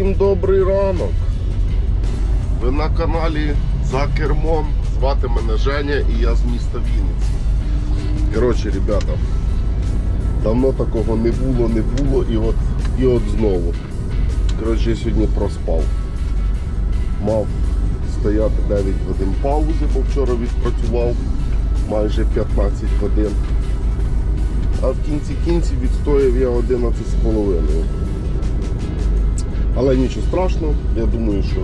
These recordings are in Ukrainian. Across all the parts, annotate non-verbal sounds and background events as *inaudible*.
усім добрий ранок. Ви на каналі За Кермом. Звати мене Женя і я з міста Вінниці. Коротше, ребята, давно такого не було, не було і от, і от знову. Коротше, я сьогодні проспав. Мав стояти 9 годин паузи, бо вчора відпрацював майже 15 годин. А в кінці кінці відстояв я 11,5. Але нічого страшного, я думаю, що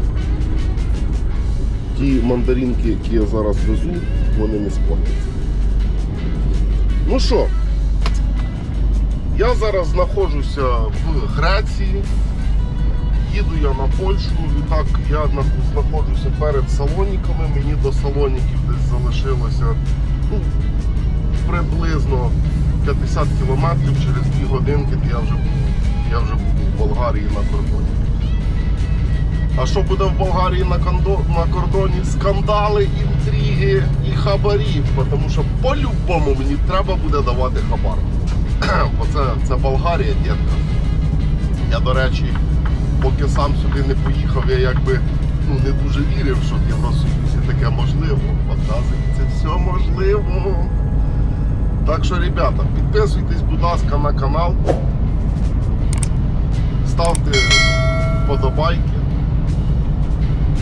ті мандаринки, які я зараз везу, вони не спортяться. Ну що, я зараз знаходжуся в Греції, їду я на Польщу, і так я знаходжуся перед Салоніками, мені до Салоніків десь залишилося ну, приблизно 50 кілометрів, через 2 годинки я вже я вже був Болгарії на кордоні. А що буде в Болгарії на, на кордоні? Скандали, інтриги і хабарі. Тому що по-любому мені треба буде давати хабар. *clears throat* Бо це, це Болгарія, дітка. Я, до речі, поки сам сюди не поїхав, я якби ну, не дуже вірив, що в Євросоюзі таке можливо. Оказується, все можливо. Так що, ребята, підписуйтесь, будь ласка, на канал. Ставте вподобайки.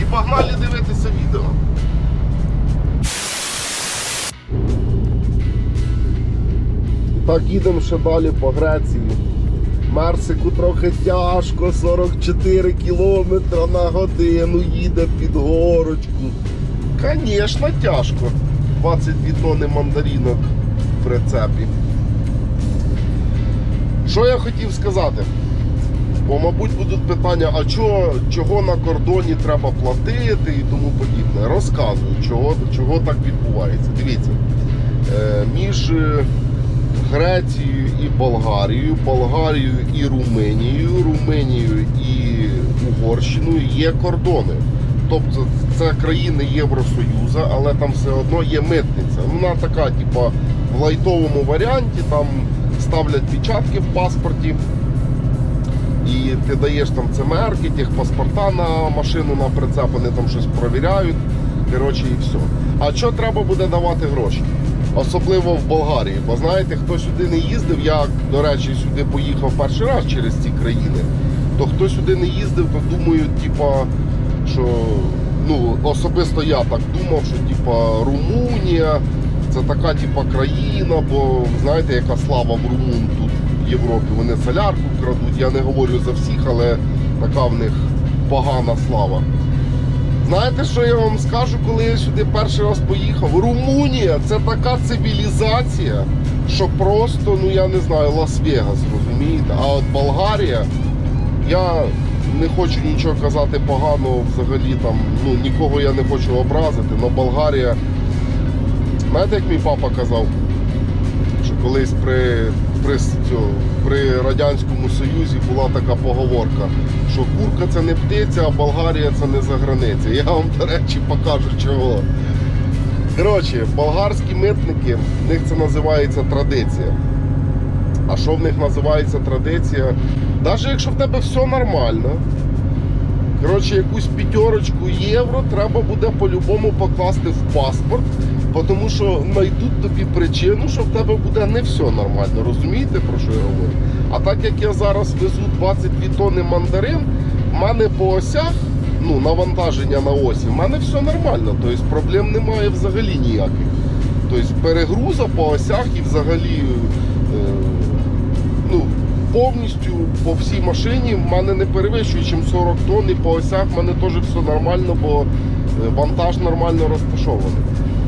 І погнали дивитися відео. Так, їдемо ще далі по Греції. Мерсику трохи тяжко, 44 км на годину їде під горочку. Звісно, тяжко. 22 тонни мандаринок в прицепі. Що я хотів сказати? Бо, мабуть, будуть питання, а чого, чого на кордоні треба платити і тому подібне. Розказую, чого, чого так відбувається. Дивіться, е, між е, Грецією і Болгарією, Болгарією і Румунією, Румунією і Угорщиною є кордони. Тобто це країни Євросоюзу, але там все одно є митниця. Вона така, типа, в лайтовому варіанті, там ставлять печатки в паспорті. І ти даєш там ЦМРки, техпаспорта на машину, на прицеп, вони там щось провіряють. Коротше, і все. А що треба буде давати гроші? Особливо в Болгарії. Бо знаєте, хто сюди не їздив, я, до речі, сюди поїхав перший раз через ці країни, то хто сюди не їздив, то думають, типа, що ну, особисто я так думав, що типа Румунія це така типа країна, бо знаєте, яка слава в румун тут в Європі. Вони солярку крадуть. Я не говорю за всіх, але така в них погана слава. Знаєте, що я вам скажу, коли я сюди перший раз поїхав? Румунія це така цивілізація, що просто, ну я не знаю, Лас-Вегас, розумієте? А от Болгарія, я не хочу нічого казати поганого взагалі там, ну нікого я не хочу образити, але Болгарія, знаєте, як мій папа казав, що колись при, при, при Радянському Союзі була така поговорка, що курка це не птиця, а Болгарія це не за границя. Я вам, до речі, покажу чого. Коротше, болгарські митники, в них це називається традиція. А що в них називається традиція? Навіть якщо в тебе все нормально, коротше, якусь п'ятерочку євро треба буде по-любому покласти в паспорт, тому що знайдуть тобі причину, що в тебе буде не все нормально. Розумієте, про що я говорю? А так як я зараз везу 22 тонни мандарин, в мене по осях, ну, навантаження на осі, в мене все нормально. Тобто проблем немає взагалі ніяких. Тобто перегруза по осях і взагалі. Е, ну, повністю по всій машині в мене не перевищує, чим 40 тонн, і по осях в мене теж все нормально, бо е, вантаж нормально розташований.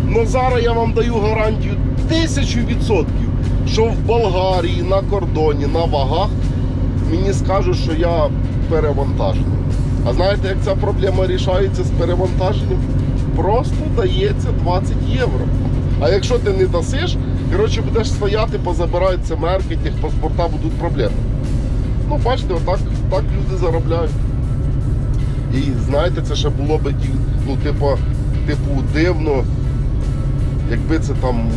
Ну зараз я вам даю гарантію тисячу відсотків, що в Болгарії на кордоні, на вагах мені скажуть, що я перевантажений. А знаєте, як ця проблема рішається з перевантаженням? Просто дається 20 євро. А якщо ти не дасиш, коротше, будеш стояти, позабирають мерки, техпаспорта будуть проблеми. Ну, бачите, отак так люди заробляють. І знаєте, це ще було ті- ну, типу, типу, дивно, якби це там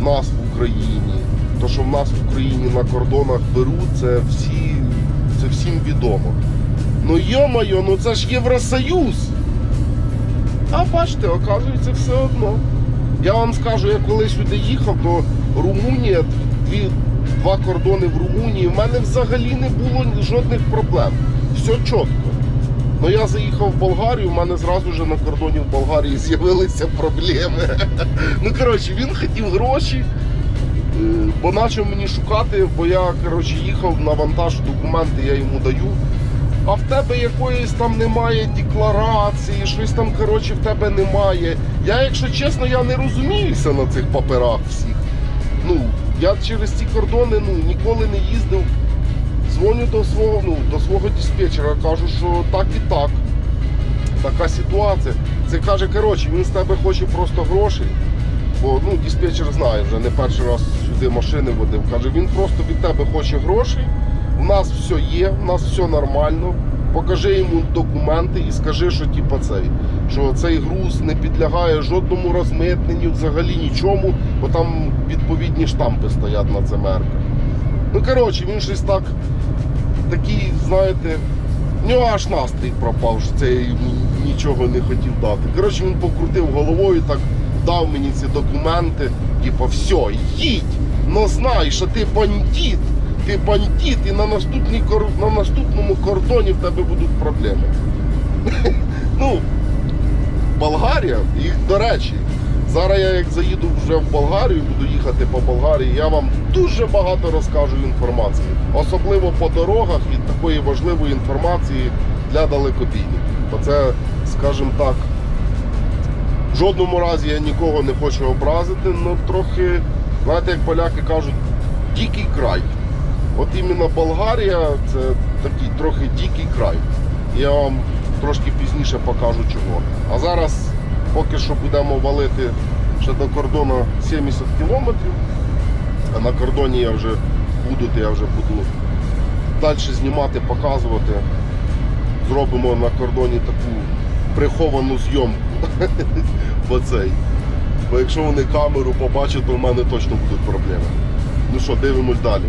в нас в Україні. То, що в нас в Україні на кордонах беруть, це всі, це всім відомо. Ну йо-моє, ну це ж Євросоюз. А бачите, оказується все одно. Я вам скажу, я коли сюди їхав, то Румунія, дві, два кордони в Румунії, в мене взагалі не було жодних проблем. Все чітко. Ну я заїхав в Болгарію, в мене зразу ж на кордоні в Болгарії з'явилися проблеми. *laughs* Ну коротше, він хотів гроші, е, бо почав мені шукати, бо я коротше, їхав на вантаж документи, я йому даю. А в тебе якоїсь там немає декларації, щось там коротше в тебе немає. Я, якщо чесно, я не розуміюся на цих паперах всіх. Ну, я через ці кордони ну, ніколи не їздив. Дзвоню до свого, ну, до свого диспетчера, кажу, що так і так. Така ситуація. Це каже, коротше, він з тебе хоче просто грошей. Бо ну, диспетчер знає, вже не перший раз сюди машини водив. Каже, він просто від тебе хоче грошей. У нас все є, у нас все нормально. Покажи йому документи і скажи, що типа цей, що цей груз не підлягає жодному розмитненню, взагалі нічому, бо там відповідні штампи стоять на цемерках. Ну коротше, він щось так такий, знаєте, в нього аж настрій пропав, що це нічого не хотів дати. Коротше, він покрутив головою, так дав мені ці документи, типу, все, їдь, но знай, що ти бандит, ти бандит, і на, наступній, на наступному кордоні в тебе будуть проблеми. *laughs* ну, Болгарія, і до речі, зараз я як заїду вже в Болгарію, буду їхати по Болгарії, я вам дуже багато розкажу інформації, особливо по дорогах і такої важливої інформації для далекобійників. Бо це, скажімо так, в жодному разі я нікого не хочу образити, але трохи, знаєте, як поляки кажуть, дикий край. От іменно Болгарія це такий трохи дикий край. Я вам трошки пізніше покажу чого. А зараз поки що будемо валити ще до кордону 70 кілометрів. А на кордоні я вже буду, то я вже буду далі знімати, показувати. Зробимо на кордоні таку приховану зйомку. *laughs* Бо цей. Бо якщо вони камеру побачать, то в мене точно будуть проблеми. Ну що, дивимось далі.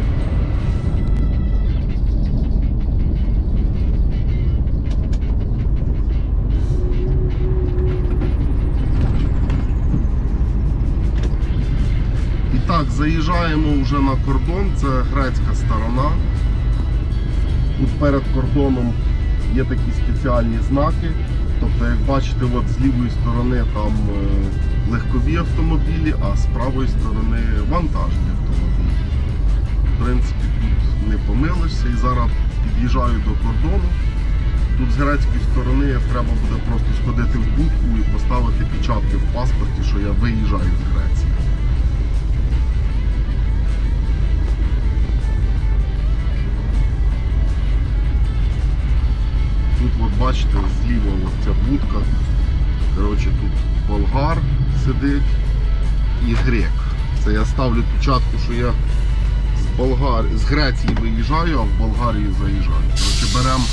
Так, заїжджаємо вже на кордон, це грецька сторона. Тут перед кордоном є такі спеціальні знаки. Тобто, як бачите, от з лівої сторони там е, легкові автомобілі, а з правої сторони вантажні автомобілі. В принципі, тут не помилишся і зараз під'їжджаю до кордону. Тут з грецької сторони треба буде просто сходити в будку і поставити печатки в паспорті, що я виїжджаю з Греції. Ставлю печатку, що я з, Болгар... з Греції виїжджаю, а в Болгарію заїжджаю. Коротше, беремо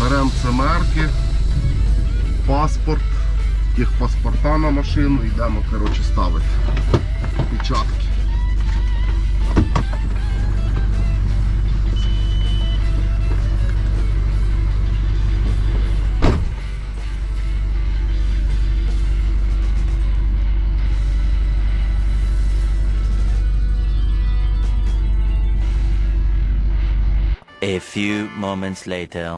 берем цемерки, паспорт, їх паспорта на машину, йдемо коротше, ставити печатки. A few moments later.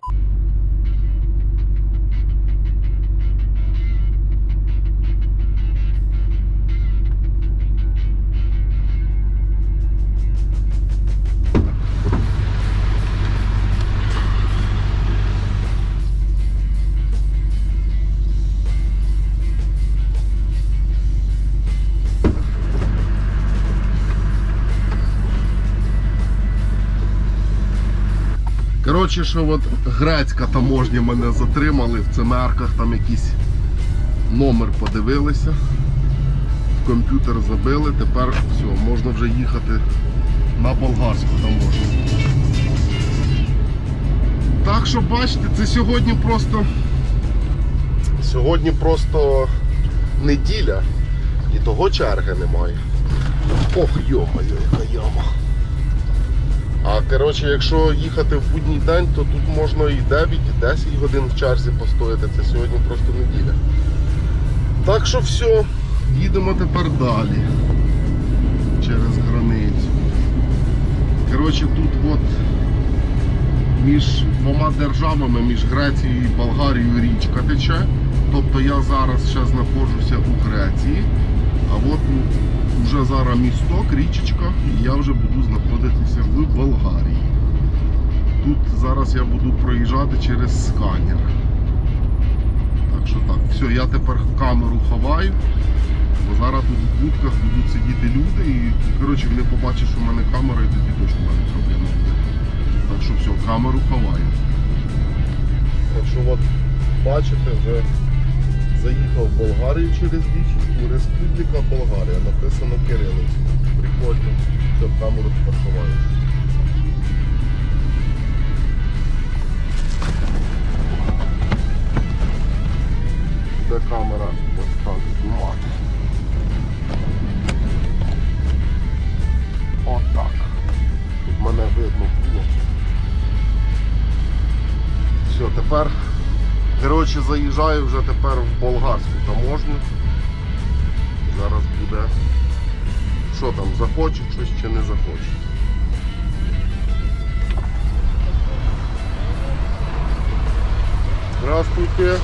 Коротше, що от грецька таможня мене затримали в цемерках, там якийсь номер подивилися, в комп'ютер забили, тепер все, можна вже їхати на болгарську таможню. Так що бачите, це сьогодні просто сьогодні просто неділя і того черги немає. Ох, йо-моє, яка яма. А коротше, якщо їхати в будній день, то тут можна і 9, і 10 годин в черзі постояти. Це сьогодні просто неділя. Так що все, їдемо тепер далі. Через границю. Коротше, тут от між двома державами, між Грецією і Болгарією річка тече. Тобто я зараз ще знаходжуся у Греції, а от вже зараз місток, річечка, і я вже буду знаходитися в Болгарії. Тут зараз я буду проїжджати через сканер. Так що так, все, я тепер камеру ховаю, бо зараз тут в будках будуть сидіти люди і, коротше, вони побачать, що в мене камера і тоді точно в мене проблема буде. Так що все, камеру ховаю. Так що от бачите, вже заїхав в Болгарію через річку, Республіка Болгарія, написано Кирилицькою. Прикольно. Камеру тепер ховаю. Де камера ось так знімати. Отак. Тут мене видно було. Все, тепер, коротше, заїжджаю вже тепер в болгарську таможню. Зараз буде. Що там, захоче щось чи не захоче. Здравствуйте.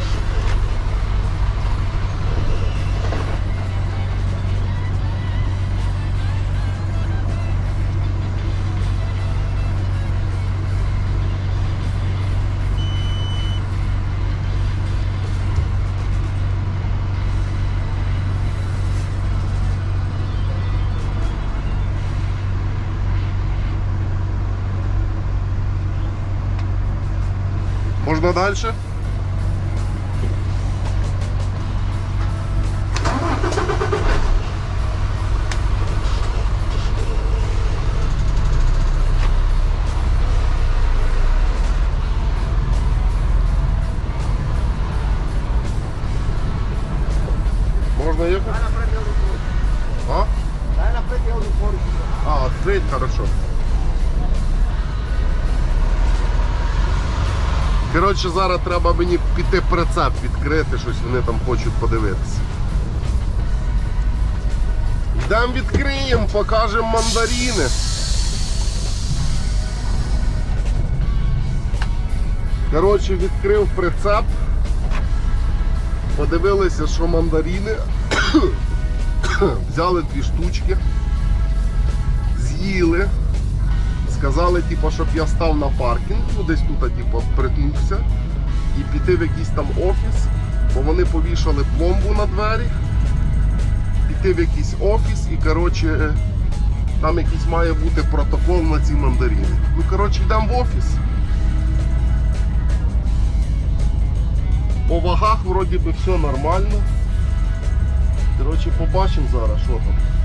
Далі? Можна їхати? А? А, открыть хорошо. Коротше, зараз треба мені піти прицеп відкрити, щось вони там хочуть подивитися. Йдемо відкриємо, покажемо мандарини. Коротше, відкрив прицеп. Подивилися, що мандарини. *coughs* Взяли дві штучки, з'їли. Сказали, типу, щоб я став на паркінг, ну десь тут, типу, притнувся і піти в якийсь там офіс, бо вони повішали пломбу на двері, піти в якийсь офіс і коротше, там якийсь має бути протокол на ці мандарини. Ну, коротше, йдемо в офіс. По вагах вроді би все нормально. Коротше, побачимо зараз, що там.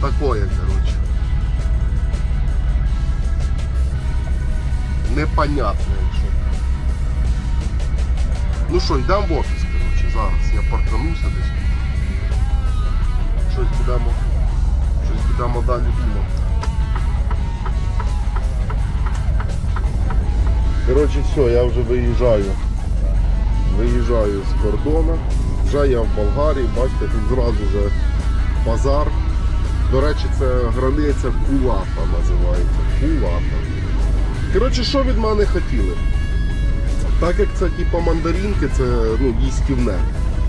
Такое, короче. Непонятне, якщо. Ну що, йдемо в офіс, короче, зараз. Я паркануся десь. Щось будемо. Щось будемо далі думати. Коротше, все, я вже виїжджаю. Виїжджаю з кордону. Вже я в Болгарії, бачите, тут зразу вже базар. До речі, це границя Кулата називається. Кулата. Коротше, що від мене хотіли? Так як це типу мандаринки, це ну, їстівне.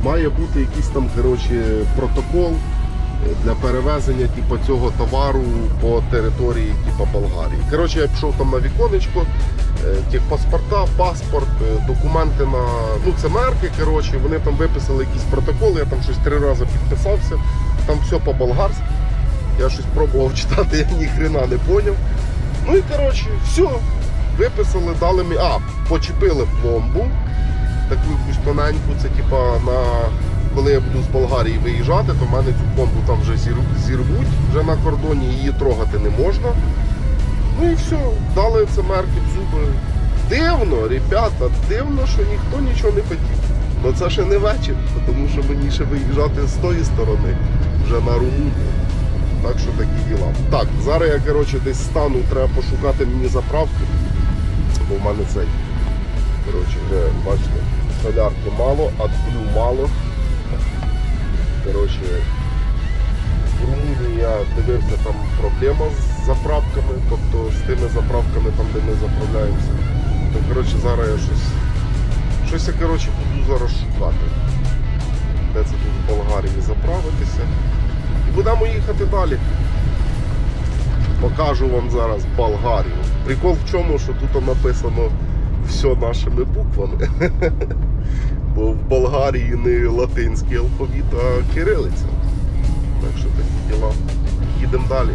Має бути якийсь там коротше, протокол е, для перевезення типу, цього товару по території типу, Болгарії. Коротше, я пішов там на віконечко, е, техпаспорта, паспорт, е, документи на. Ну, це мерки, коротше, вони там виписали якийсь протокол, я там щось три рази підписався, там все по-болгарськи. Я щось пробував *laughs* читати, я ні хрена не поняв. Ну і коротше, все. Виписали, дали мені. А, почепили пломбу. Таку якусь тоненьку, це типа на. Коли я буду з Болгарії виїжджати, то в мене цю пломбу там вже зірвуть, вже на кордоні її трогати не можна. Ну і все, дали це мерки в зуби. Дивно, ребята, дивно, що ніхто нічого не хотів. Ну це ще не вечір, тому що мені ще виїжджати з тої сторони, вже на Румунію. Так що такі діла. Так, зараз я коротше десь стану, треба пошукати мені заправки. Бо в мене цей. Коротше, вже бачите, солярки мало, адплю мало. Коротше, в Румунії я дивився там проблема з заправками, тобто з тими заправками там, де ми заправляємося. То коротше зараз я щось. Щось я коротше буду зараз шукати. Де це тут в Болгарії заправитися. Будемо їхати далі. Покажу вам зараз Болгарію. Прикол в чому, що тут написано все нашими буквами. *laughs* Бо в Болгарії не латинський алфавіт, а кирилиця. Так що такі діла. Їдемо далі.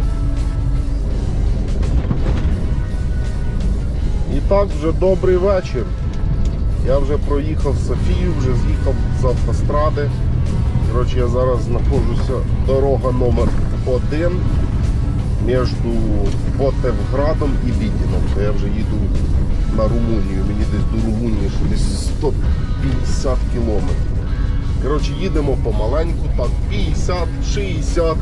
І так, вже добрий вечір. Я вже проїхав Софію, вже з'їхав з автостради. Коротше, я зараз знаходжуся дорога номер 1 між Ботевградом і Відіном. То я вже їду на Румунію. Мені десь до Румунії що десь 150 кілометрів. Коротше, їдемо помаленьку, так 50, 60,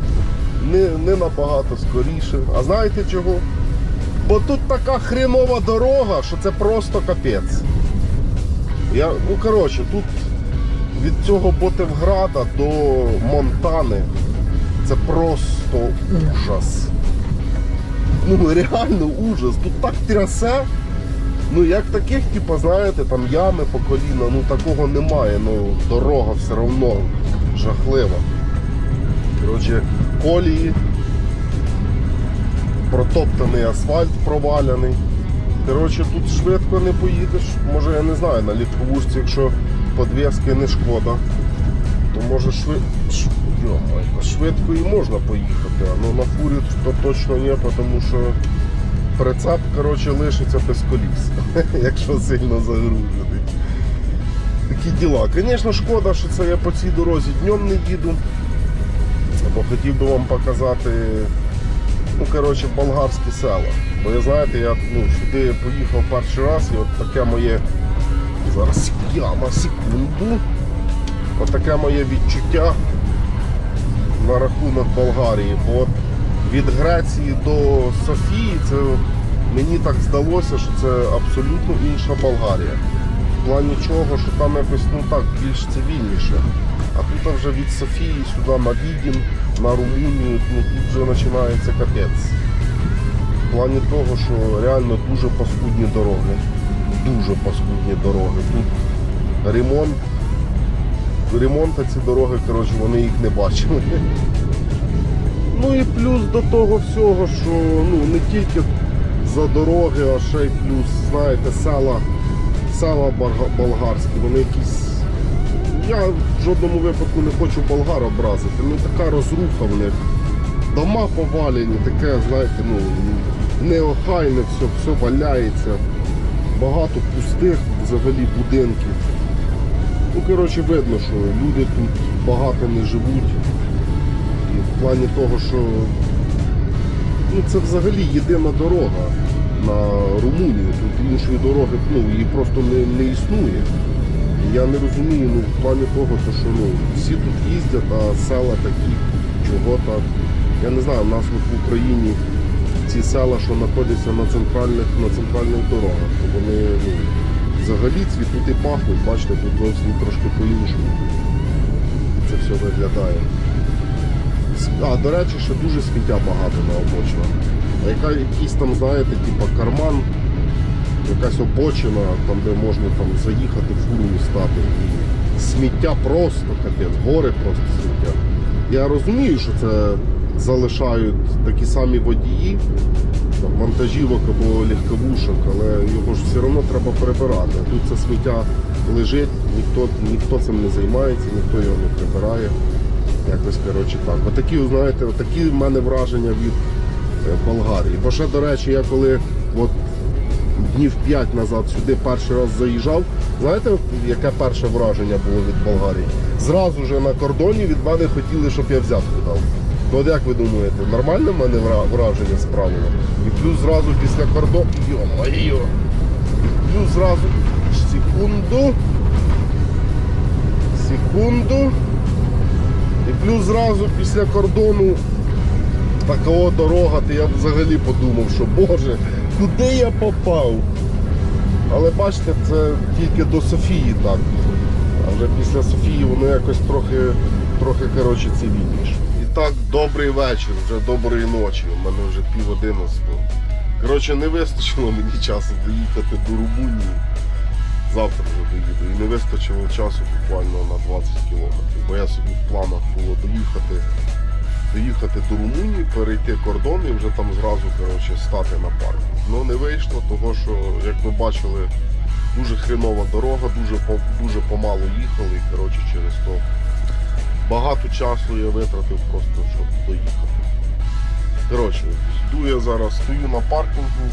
не, не набагато скоріше. А знаєте чого? Бо тут така хренова дорога, що це просто капець. Я, ну коротше, тут від цього Ботевграда до Монтани це просто ужас. Ну реально ужас. Тут так трясе. Ну як таких, типу, знаєте, там ями по коліна, ну такого немає. Ну дорога все одно жахлива. Коротше, колії, протоптаний асфальт проваляний. Коротше, тут швидко не поїдеш. Може я не знаю, на легковушці, якщо подвески не шкода, то може швид... ш- швидко і можна поїхати, а ну на фурі то точно ні, тому що прицеп коротше, лишиться без коліс, *laughs* якщо сильно загружений. Такі діла. Звісно, шкода, що це я по цій дорозі днем не їду. Бо хотів би вам показати ну, коротше, болгарські села. Бо я знаєте, я ну, сюди поїхав перший раз і от таке моє. Зараз яма, секунду. От таке моє відчуття на рахунок Болгарії. Бо від Греції до Софії це мені так здалося, що це абсолютно інша Болгарія. В плані чого, що там якось ну так більш цивільніше. А тут вже від Софії сюди на Відін, на Румунію, ну тут вже починається капець. В плані того, що реально дуже паскудні дороги. Дуже паскудні дороги. Тут ремонт. Ремонта ці дороги, коротше, вони їх не бачили. Ну і плюс до того всього, що ну, не тільки за дороги, а ще й плюс, знаєте, села, села болгарські, вони якісь. Я в жодному випадку не хочу болгар образити. Ну така розруха в них. Дома повалені, таке, знаєте, ну, неохайне, все, все валяється. Багато пустих взагалі будинків. Ну, коротше, видно, що люди тут багато не живуть. І в плані того, що ну, це взагалі єдина дорога на Румунію. Тут іншої дороги ну, її просто не, не існує. Я не розумію ну, в плані того, то, що ну, всі тут їздять, а села такі, чого так. Я не знаю, у нас в Україні ці села, що знаходяться на центральних, на центральних дорогах, то вони ну, взагалі цвітуть і пахнуть, бачите, тут зовсім трошки по-іншому. Це все виглядає. А, до речі, ще дуже сміття багато на обочинах. А яка якийсь там, знаєте, типа карман, якась обочина, там де можна там заїхати, фуру стати. Сміття просто капець, гори просто сміття. Я розумію, що це залишають такі самі водії, там, вантажівок або легковушок, але його ж все одно треба прибирати. Тут це сміття лежить, ніхто, ніхто цим не займається, ніхто його не прибирає. Якось коротше так. Отакі, знаєте, отакі в мене враження від е, Болгарії. Бо ще, до речі, я коли от, днів 5 назад сюди перший раз заїжджав, знаєте, яке перше враження було від Болгарії? Зразу вже на кордоні від мене хотіли, щоб я взятку дав. То от як ви думаєте, нормальне в мене враження справило? І плюс зразу після кордону. Йо-моє! Плюс зразу секунду. Секунду. І плюс зразу після кордону Такова дорога, то я взагалі подумав, що боже, куди я попав? Але бачите, це тільки до Софії так. А вже після Софії воно якось трохи, трохи коротше, цивільніше. Так, добрий вечір, вже доброї ночі. У мене вже пів одинадцятого. Коротше, не вистачило мені часу доїхати до Румунії. Завтра вже доїду. І не вистачило часу буквально на 20 кілометрів. Бо я собі в планах було доїхати, доїхати до Румунії, перейти кордон і вже там зразу коротше, стати на паркінг. Ну не вийшло, того що, як ви бачили, дуже хренова дорога, дуже, дуже помало їхали і коротше, через то багато часу я витратив просто, щоб доїхати. Коротше, йду я зараз, стою на паркінгу,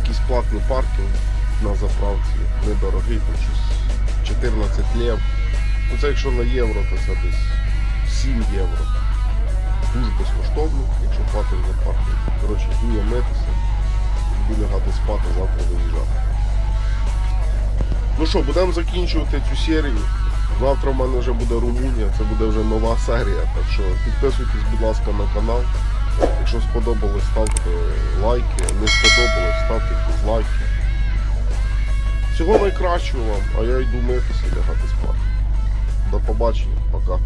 якийсь платний паркінг на заправці, недорогий, там щось 14 лев. Ну це якщо на євро, то це десь 7 євро. Дуже безкоштовно, якщо платиш за паркінг. Коротше, йду я митися, буду лягати спати, завтра виїжджати. Ну що, будемо закінчувати цю серію. Завтра в мене вже буде Румунія, це буде вже нова серія. Так що підписуйтесь, будь ласка, на канал. Якщо сподобалось, ставте лайки, не сподобалось, ставте дизлайки. Всього найкращого вам, а я йду митися, лягати спати. До побачення, пока.